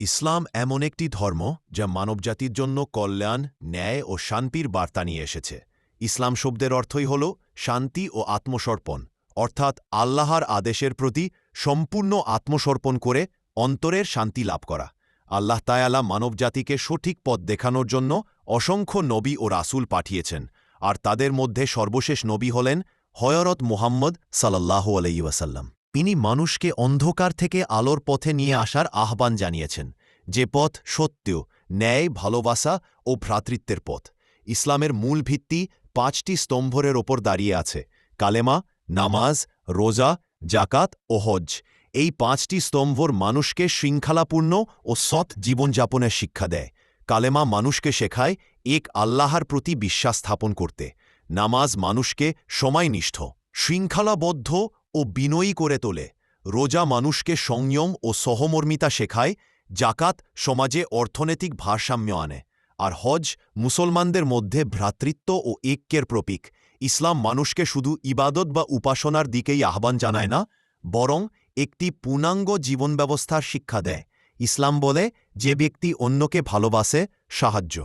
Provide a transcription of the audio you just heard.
ইসলাম এমন একটি ধর্ম যা মানবজাতির জন্য কল্যাণ, ন্যায় ও শান্তির বার্তা নিয়ে এসেছে। ইসলাম শব্দের অর্থই হল শান্তি ও আত্মসর্পণ অর্থাৎ আল্লাহর আদেশের প্রতি সম্পূর্ণ আত্মসর্পণ করে অন্তরের শান্তি লাভ করা। আল্লাহ তায়ালা মানবজাতিকে সঠিক পথ দেখানোর জন্য অসংখ্য নবী ও রাসুল পাঠিয়েছেন, আর তাদের মধ্যে সর্বশেষ নবী হলেন হয়রত মুহাম্মদ সাল্লাহ আলাইসাল্লাম তিনি মানুষকে অন্ধকার থেকে আলোর পথে নিয়ে আসার আহ্বান জানিয়েছেন, যে পথ সত্য, ন্যায়, ভালোবাসা ও ভ্রাতৃত্বের পথ। ইসলামের মূল ভিত্তি পাঁচটি স্তম্ভরের ওপর দাঁড়িয়ে আছে, কালেমা, নামাজ, রোজা জাকাত ও হজ এই পাঁচটি স্তম্ভর মানুষকে শৃঙ্খলাপূর্ণ ও সৎ জীবনযাপনের শিক্ষা দেয়। কালেমা মানুষকে শেখায় এক আল্লাহর প্রতি বিশ্বাস স্থাপন করতে। নামাজ মানুষকে সময়নিষ্ঠ, শৃঙ্খলাবদ্ধ ও বিনয়ী করে তোলে। রোজা মানুষকে সংযম ও সহমর্মিতা শেখায়, জাকাত সমাজে অর্থনৈতিক ভারসাম্য আনে। আর হজ মুসলমানদের মধ্যে ভ্রাতৃত্ব ও ঐক্যের প্রতীক। ইসলাম মানুষকে শুধু ইবাদত বা উপাসনার দিকেই আহ্বান জানায় না, বরং একটি পূর্ণাঙ্গ জীবন ব্যবস্থার শিক্ষা দেয়। ইসলাম বলে, যে ব্যক্তি অন্যকে ভালোবাসে, সাহায্য।